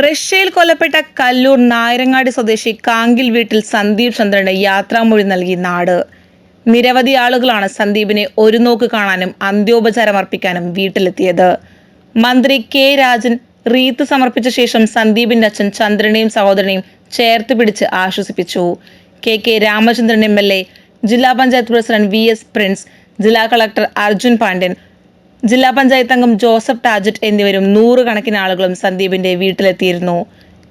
റഷ്യയിൽ കൊല്ലപ്പെട്ട കല്ലൂർ നായരങ്ങാടി സ്വദേശി കാങ്കിൽ വീട്ടിൽ സന്ദീപ് ചന്ദ്രന് യാത്രാമൊഴി നൽകി നാട്. നിരവധി ആളുകളാണ് സന്ദീപിനെ ഒരു നോക്ക് കാണാനും അന്ത്യോപചാരം അർപ്പിക്കാനും വീട്ടിലെത്തിയത്. മന്ത്രി കെ രാജൻ റീത്ത് സമർപ്പിച്ച ശേഷം സന്ദീപിന്റെ അച്ഛൻ ചന്ദ്രനെയും സഹോദരനെയും ചേർത്ത് പിടിച്ച് ആശ്വസിപ്പിച്ചു. K K Ramachandran M L A ജില്ലാ panchayat president V S Prince ജില്ലാ കളക്ടർ അർജുൻ പാണ്ഡ്യൻ ജില്ലാ പഞ്ചായത്ത് അംഗം ജോസഫ് ടാജറ്റ് എന്നിവരും നൂറുകണക്കിന് ആളുകളും സന്ദീപിന്റെ വീട്ടിലെത്തിയിരുന്നു.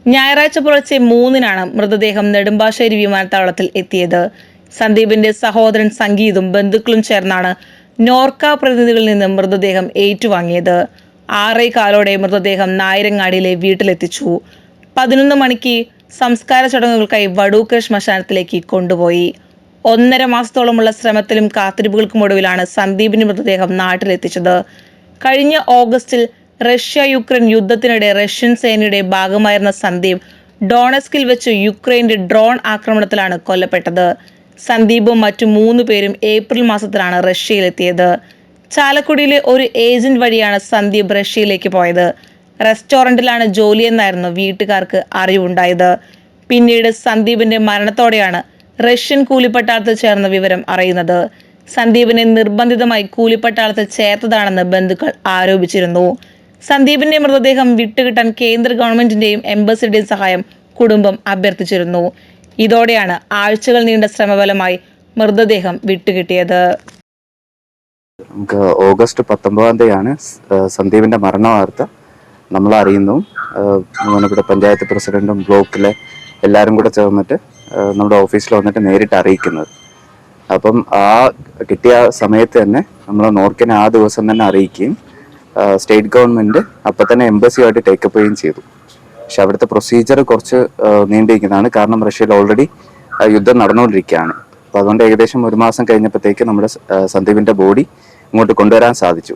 ഞായറാഴ്ച പുലർച്ചെ മൂന്നിനാണ് മൃതദേഹം നെടുമ്പാശ്ശേരി വിമാനത്താവളത്തിൽ എത്തിയത്. സന്ദീപിന്റെ സഹോദരൻ സംഗീതും ബന്ധുക്കളും ചേർന്നാണ് നോർക്ക പ്രതിനിധികളിൽ നിന്ന് മൃതദേഹം ഏറ്റുവാങ്ങിയത്. ആറേ കാലോടെ മൃതദേഹം നായരങ്ങാടിയിലെ വീട്ടിലെത്തിച്ചു. പതിനൊന്ന് മണിക്ക് സംസ്കാര ചടങ്ങുകൾക്കായി വടൂക്കര ശ്മശാനത്തിലേക്ക് കൊണ്ടുപോയി. ഒന്നര മാസത്തോളമുള്ള ശ്രമത്തിലും കാത്തിരിപ്പുകൾക്കും ഒടുവിലാണ് സന്ദീപിന്റെ മൃതദേഹം നാട്ടിലെത്തിച്ചത്. കഴിഞ്ഞ ഓഗസ്റ്റിൽ റഷ്യ യുക്രൈൻ യുദ്ധത്തിനിടെ റഷ്യൻ സേനയുടെ ഭാഗമായിരുന്ന സന്ദീപ് ഡോണസ്കിൽ വെച്ച് യുക്രൈന്റെ ഡ്രോൺ ആക്രമണത്തിലാണ് കൊല്ലപ്പെട്ടത്. സന്ദീപും മറ്റു മൂന്ന് പേരും ഏപ്രിൽ മാസത്തിലാണ് റഷ്യയിലെത്തിയത്. ചാലക്കുടിയിലെ ഒരു ഏജന്റ് വഴിയാണ് സന്ദീപ് റഷ്യയിലേക്ക് പോയത്. റെസ്റ്റോറന്റിലാണ് ജോലിയെന്നായിരുന്നു വീട്ടുകാർക്ക് അറിവുണ്ടായത്. പിന്നീട് സന്ദീപിന്റെ മരണത്തോടെയാണ് റഷ്യൻ കൂലിപ്പട്ടാളത്തിൽ ചേർന്ന വിവരം അറിയുന്നത്. സന്ദീപിനെ നിർബന്ധിതമായി കൂലിപ്പട്ടാളത്തിൽ ചേർത്തതാണെന്ന് ബന്ധുക്കൾ ആരോപിച്ചിരുന്നു. സന്ദീപിന്റെ മൃതദേഹം വിട്ടുകിട്ടാൻ കേന്ദ്ര ഗവൺമെന്റിന്റെയും എംബസിയുടെയും സഹായം കുടുംബം അഭ്യർത്ഥിച്ചിരുന്നു. ഇതോടെയാണ് ആഴ്ചകൾ നീണ്ട ശ്രമഫലമായി മൃതദേഹം വിട്ടുകിട്ടിയത്. നമുക്ക് ഓഗസ്റ്റ് പത്തൊമ്പതാം തീയതിയാണ് സന്ദീപിന്റെ മരണ വാർത്ത നമ്മൾ അറിയുന്നു നമ്മുടെ പഞ്ചായത്ത് പ്രസിഡന്റും ബ്ലോക്കിലെ എല്ലാവരും കൂടെ ചേർന്നിട്ട് നമ്മുടെ ഓഫീസിൽ വന്നിട്ട് നേരിട്ട് അറിയിക്കുന്നത്. അപ്പം ആ കിട്ടിയ സമയത്ത് തന്നെ നമ്മൾ നോർക്കിനെ ആ ദിവസം തന്നെ അറിയിക്കുകയും സ്റ്റേറ്റ് ഗവൺമെന്റ് അപ്പം തന്നെ എംബസിയുമായിട്ട് ടേക്കപ്പ് ചെയ്യുകയും ചെയ്തു. പക്ഷെ അവിടുത്തെ പ്രൊസീജിയർ കുറച്ച് നീണ്ടിരിക്കുന്നതാണ്. കാരണം റഷ്യയിൽ ഓൾറെഡി യുദ്ധം നടന്നുകൊണ്ടിരിക്കുകയാണ്. അപ്പോൾ അതുകൊണ്ട് ഏകദേശം ഒരു മാസം കഴിഞ്ഞപ്പോഴത്തേക്ക് നമ്മുടെ സന്ദീപിന്റെ ബോഡി ഇങ്ങോട്ട് കൊണ്ടുവരാൻ സാധിച്ചു.